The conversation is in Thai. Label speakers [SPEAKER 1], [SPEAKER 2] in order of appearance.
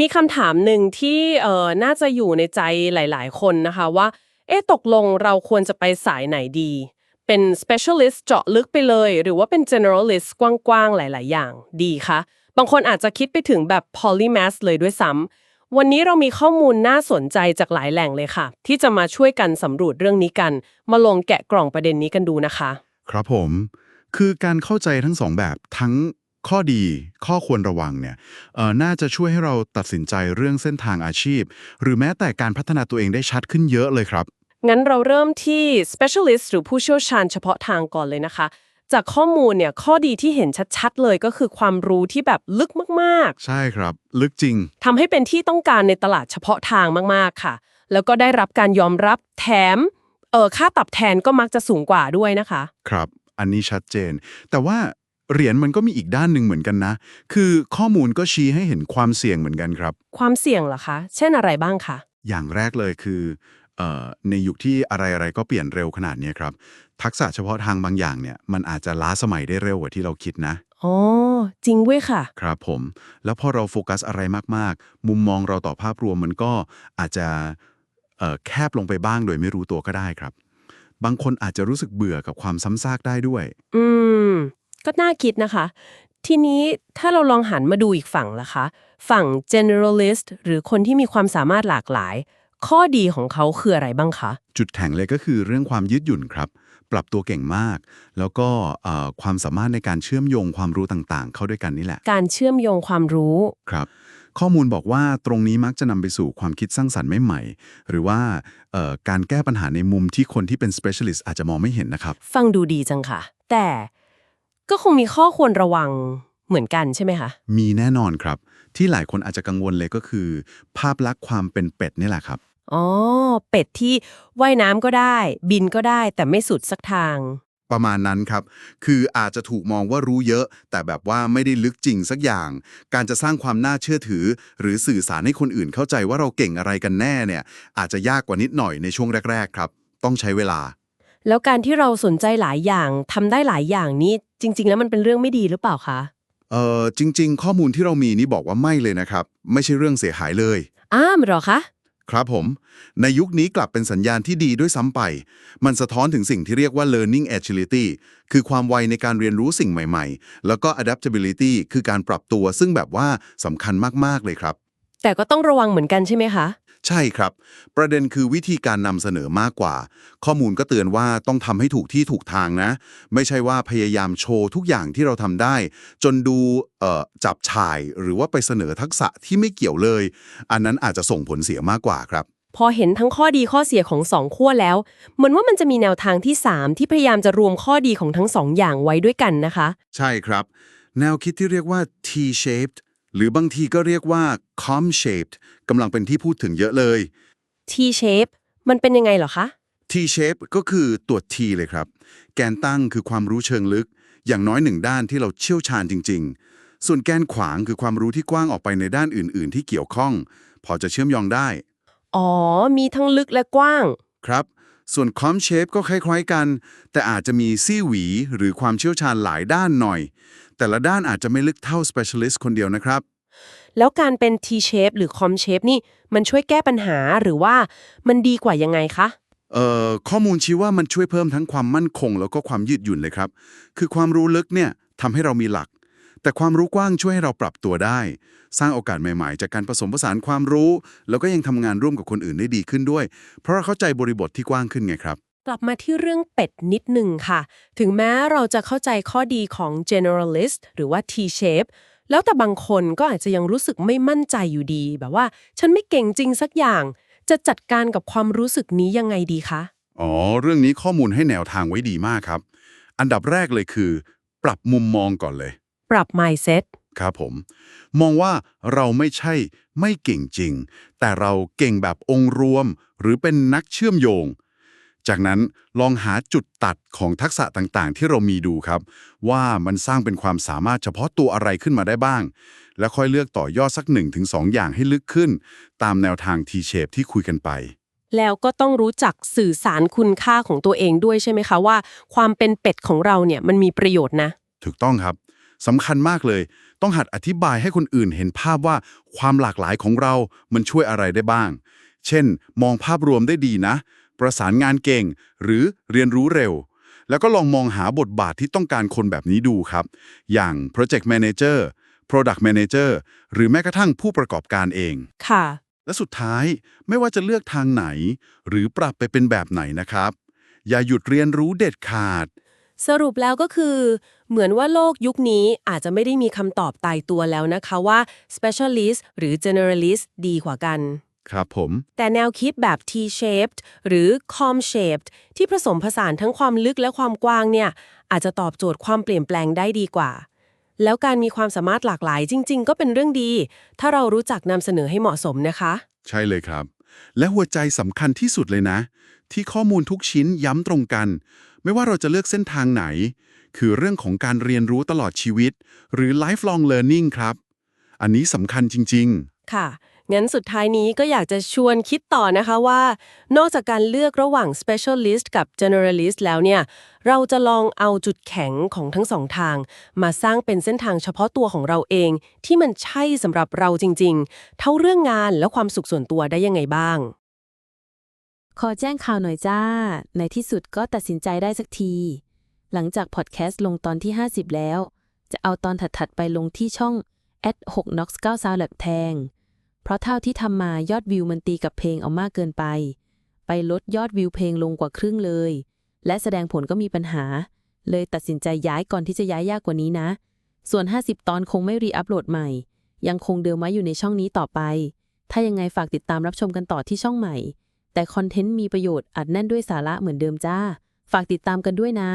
[SPEAKER 1] มีคำถามหนึ่งที่เอ่อน่าจะอยู่ในใจหลายๆ คนนะคะว่า เอ๊ะตกลงเราควรจะไปสายไหนดี เป็น specialist เจาะลึกไปเลย หรือว่าเป็น generalist กว้างๆ หลาย ๆ อย่างดีคะบางคนอาจจะคิดไปถึงแบบ polymath เลยด้วยซ้ำวันนี้เรามีข้อมูลน่าสนใจจากหลายแหล่งเลยค่ะ ที่จะมาช่วยกันสำรวจเรื่องนี้กัน มาลงแกะกล่องประเด็นนี้กันดูนะคะ
[SPEAKER 2] ครับผม คือการเข้าใจทั้งสองแบบทั้ง ข้อดีข้อควรระวังเนี่ยเอ่อน่าจะช่วยให้เราตัดสินใจเรื่องเส้นทางอาชีพ หรือแม้แต่การพัฒนาตัวเองได้ชัดขึ้นเยอะเลยครับ
[SPEAKER 1] งั้นเราเริ่มที่ specialist หรือผู้เชี่ยวชาญเฉพาะทางก่อนเลยนะคะ จากข้อมูลเนี่ยข้อดีที่เห็นชัดๆ เลยก็คือความรู้ที่แบบลึกมาก
[SPEAKER 2] ใช่ครับ ลึกจริง
[SPEAKER 1] ๆทำให้เป็นที่ต้องการในตลาดเฉพาะทางมากๆค่ะ แล้วก็ได้รับการยอมรับแถมเออค่าตอบแทนก็มักจะสูงกว่าด้วยนะคะ
[SPEAKER 2] ครับ อันนี้ชัดเจน แต่ว่า เหรียญมันก็มีอีกด้านหนึ่งเหมือนกันนะ คือข้อมูลก็ชี้ให้เห็นความเสี่ยงเหมือนกันครับ
[SPEAKER 1] ความเสี่ยงเหรอคะ เช่นอะไรบ้างคะ
[SPEAKER 2] อย่างแรกเลยคือเอ่อในยุคที่อะไรๆก็เปลี่ยนเร็วขนาดนี้ครับ ทักษะเฉพาะทางบางอย่างเนี่ยมันอาจจะล้าสมัยได้เร็วกว่าที่เราคิดนะ
[SPEAKER 1] อ๋อจริงเว้ยค่ะ
[SPEAKER 2] ครับผม แล้วพอเราโฟกัสอะไรมากๆ มุมมองเราต่อภาพรวมมันก็อาจจะเอ่อแคบลงไปบ้างโดยไม่รู้ตัวก็ได้ครับ บางคนอาจจะรู้สึกเบื่อกับความซ้ำซากได้ด้วย
[SPEAKER 1] อืม ก็น่าคิดนะคะ ทีนี้ถ้าเราลองหันมาดูอีกฝั่งล่ะคะ ฝั่ง generalist หรือคนที่มีความสามารถหลากหลาย ข้อดีของเขาคืออะไรบ้างคะ
[SPEAKER 2] จุดแข็งเลยก็คือเรื่องความยืดหยุ่นครับ ปรับตัวเก่งมาก แล้วก็เอ่อความสามารถในการเชื่อมโยงความรู้ต่างๆ เข้าด้วยกันนี่แหละ
[SPEAKER 1] การเชื่อมโยงความรู้
[SPEAKER 2] ครับข้อมูลบอกว่าตรงนี้มักจะนำไปสู่ความคิดสร้างสรรค์ใหม่ๆ หรือว่าเอ่อการแก้ปัญหาในมุมที่คนที่เป็น specialist อาจจะมองไม่เห็นนะครับ
[SPEAKER 1] ฟังดูดีจังค่ะ แต่ ก็คงมีข้อควรระวังเหมือนกันใช่ไหมคะ
[SPEAKER 2] มีแน่นอนครับ ที่หลายคนอาจจะกังวลเลยก็คือ ภาพลักษณ์ความเป็นเป็ดนี่แหละครับ
[SPEAKER 1] อ๋อ เป็ดที่ว่ายน้ำก็ได้ บินก็ได้แต่ไม่สุดสักทาง
[SPEAKER 2] ประมาณนั้นครับ คืออาจจะถูกมองว่ารู้เยอะ แต่แบบว่าไม่ได้ลึกจริงสักอย่าง การจะสร้างความน่าเชื่อถือ หรือสื่อสารให้คนอื่นเข้าใจว่าเราเก่งอะไรกันแน่เนี่ย อาจจะยากกว่านิดหน่อยในช่วงแรก ๆ ครับ ต้องใช้เวลา
[SPEAKER 1] แล้วการที่เราสนใจหลายอย่างทำได้หลายอย่างนี้ จริง ๆ แล้วมันเป็นเรื่องไม่ดีหรือเปล่าคะ
[SPEAKER 2] เอ่อจริง ๆ ข้อมูลที่เรามีนี่บอกว่าไม่เลยนะครับ ไม่ใช่เรื่องเสียหายเลย
[SPEAKER 1] อ้ามเหรอคะ
[SPEAKER 2] ครับผม ในยุคนี้กลับเป็นสัญญาณที่ดีด้วยซ้ำไป มันสะท้อนถึงสิ่งที่เรียกว่า learning agility คือความไวในการเรียนรู้สิ่งใหม่ๆ แล้วก็ adaptability คือการปรับตัวซึ่งแบบว่าสำคัญมากๆเลยครับ
[SPEAKER 1] แต่ก็ต้องระวังเหมือนกันใช่ไหมคะ
[SPEAKER 2] ใช่ครับ ประเด็นคือวิธีการนำเสนอมากกว่า ข้อมูลก็เตือนว่าต้องทำให้ถูกที่ถูกทางนะ ไม่ใช่ว่าพยายามโชว์ทุกอย่างที่เราทำได้ จนดูเอ่อจับฉ่ายหรือว่าไปเสนอทักษะที่ไม่เกี่ยวเลย อันนั้นอาจจะส่งผลเสียมากกว่าครับ
[SPEAKER 1] พอเห็นทั้งข้อดีข้อเสียของสองขั้วแล้ว เหมือนว่ามันจะมีแนวทางที่ 3 ที่พยายามจะรวมข้อดีของทั้งสองอย่างไว้ด้วยกันนะคะ
[SPEAKER 2] ใช่ครับ แนวคิดที่เรียกว่า T-shaped หรือบางทีก็เรียกว่า com-shaped กำลังเป็นที่พูดถึงเยอะเลย
[SPEAKER 1] T shape มันเป็นยังไงเหรอคะ
[SPEAKER 2] T-shape ก็คือตัว T เลยครับ แกนตั้งคือความรู้เชิงลึก อย่างน้อยหนึ่งด้านที่เราเชี่ยวชาญจริง ๆ ส่วนแกนขวางคือความรู้ที่กว้างออกไปในด้านอื่น ๆ ที่เกี่ยวข้อง พอจะเชื่อมโยงได้
[SPEAKER 1] อ๋อ มีทั้งลึกและกว้าง
[SPEAKER 2] ครับ ส่วน com shape ก็คล้ายๆกัน แต่อาจจะมีซี่หวีหรือความเชี่ยวชาญหลายด้านหน่อย แต่ละด้านอาจจะไม่ลึกเท่า specialist คนเดียวนะครับ
[SPEAKER 1] แล้วการเป็น T shape หรือ com shape นี่ มันช่วยแก้ปัญหาหรือว่ามันดีกว่ายังไงคะ
[SPEAKER 2] เอ่อข้อมูลชี้ว่ามันช่วยเพิ่มทั้งความมั่นคง แล้วก็ความยืดหยุ่นเลยครับ คือความรู้ลึกเนี่ยทำให้เรามีหลัก แต่ความรู้กว้างช่วยให้เราปรับตัวได้ สร้างโอกาสใหม่ๆ จากการผสมผสานความรู้ แล้วก็ยังทำงานร่วมกับคนอื่นได้ดีขึ้นด้วย เพราะเราเข้าใจบริบทที่กว้างขึ้นไงครับ
[SPEAKER 1] กลับมาที่เรื่องเป็ดนิดหนึ่งค่ะ ถึงแม้เราจะเข้าใจข้อดีของ generalist หรือว่า T shape แล้วแต่บางคนก็อาจจะยังรู้สึกไม่มั่นใจอยู่ดี แบบว่า ฉันไม่เก่งจริงสักอย่าง จะจัดการกับความรู้สึกนี้ยังไงดีคะ
[SPEAKER 2] อ๋อ เรื่องนี้ข้อมูลให้แนวทางไว้ดีมากครับ อันดับแรกเลยคือ ปรับมุมมองก่อนเลย
[SPEAKER 1] ปรับ mindset
[SPEAKER 2] ครับผม มองว่าเราไม่ใช่ไม่เก่งจริง แต่เราเก่งแบบองค์รวม หรือเป็นนักเชื่อมโยง จากนั้นลองหาจุดตัดของทักษะต่างๆ ที่เรามีดูครับ ว่ามันสร้างเป็นความสามารถเฉพาะตัวอะไรขึ้นมาได้บ้าง แล้วค่อยเลือกต่อยอดสัก1-2ถึงสองอย่างให้ลึกขึ้น ตามแนวทาง T-shape ที่คุยกันไป
[SPEAKER 1] แล้วก็ต้องรู้จักสื่อสารคุณค่าของตัวเองด้วยใช่ไหมคะว่า ความเป็นเป็ดของเราเนี่ยมันมีประโยชน์นะ
[SPEAKER 2] ถูกต้องครับสำคัญมากเลย ต้องหัดอธิบายให้คนอื่นเห็นภาพว่าความหลากหลายของเรา มันช่วยอะไรได้บ้าง เช่น มองภาพรวมได้ดีนะ ประสานงานเก่ง หรือเรียนรู้เร็ว แล้วก็ลองมองหาบทบาทที่ต้องการคนแบบนี้ดูครับ อย่าง Project Manager Product Manager หรือแม้กระทั่งผู้ประกอบการเอง
[SPEAKER 1] ค่ะ
[SPEAKER 2] และสุดท้ายไม่ว่าจะเลือกทางไหน หรือปรับไปเป็นแบบไหนนะครับ อย่าหยุดเรียนรู้เด็ดขาด
[SPEAKER 1] สรุปแล้วก็คือ เหมือนว่าโลกยุคนี้อาจจะไม่ได้มีคำตอบตายตัวแล้วนะคะว่า specialist หรือ generalist ดีกว่ากัน
[SPEAKER 2] ครับผม
[SPEAKER 1] แต่แนวคิดแบบ T-shaped หรือ com-shaped ที่ผสมผสานทั้งความลึกและความกว้างเนี่ย อาจจะตอบโจทย์ความเปลี่ยนแปลงได้ดีกว่า แล้วการมีความสามารถหลากหลายจริง ๆ ก็เป็นเรื่องดี ถ้าเรารู้จักนำเสนอให้เหมาะสมนะคะ
[SPEAKER 2] ใช่เลยครับ และหัวใจสำคัญที่สุดเลยนะ ที่ข้อมูลทุกชิ้นย้ำตรงกัน ไม่ว่าเราจะเลือกเส้นทางไหน คือเรื่องของการเรียนรู้ตลอดชีวิต หรือ lifelong learning ครับ อันนี้สำคัญจริง ๆ
[SPEAKER 1] ค่ะ งั้นสุดท้ายนี้ก็อยากจะชวนคิดต่อนะคะว่า นอกจากการเลือกระหว่าง specialist กับ generalist แล้วเนี่ย เราจะลองเอาจุดแข็งของทั้งสองทาง มาสร้างเป็นเส้นทางเฉพาะตัวของเราเอง ที่มันใช่สำหรับเราจริง ๆ เท่าเรื่องงานและความสุขส่วนตัวได้ยังไงบ้าง
[SPEAKER 3] ขอแจ้งข่าวหน่อยจ้า ในที่สุดก็ตัดสินใจได้สักที หลังจากพอดแคสต์ลงตอนที่ 50 แล้ว จะเอาตอนถัดๆไปลงที่ช่อง at 6 nox 9 sound lab แทง เพราะเท่าที่ทำมายอดวิวมันตีกับเพลงเอามากเกินไป ไปลดยอดวิวเพลงลงกว่าครึ่งเลย และแสดงผลก็มีปัญหา เลยตัดสินใจย้ายก่อนที่จะย้ายยากกว่านี้นะ ส่วน 50 ตอนคงไม่รีอัพโหลดใหม่ ยังคงเดิมไว้อยู่ในช่องนี้ต่อไป ถ้ายังไงฝากติดตามรับชมกันต่อที่ช่องใหม่ แต่คอนเทนต์มีประโยชน์อัดแน่นด้วยสาระเหมือนเดิมจ้า ฝากติดตามกันด้วยนะ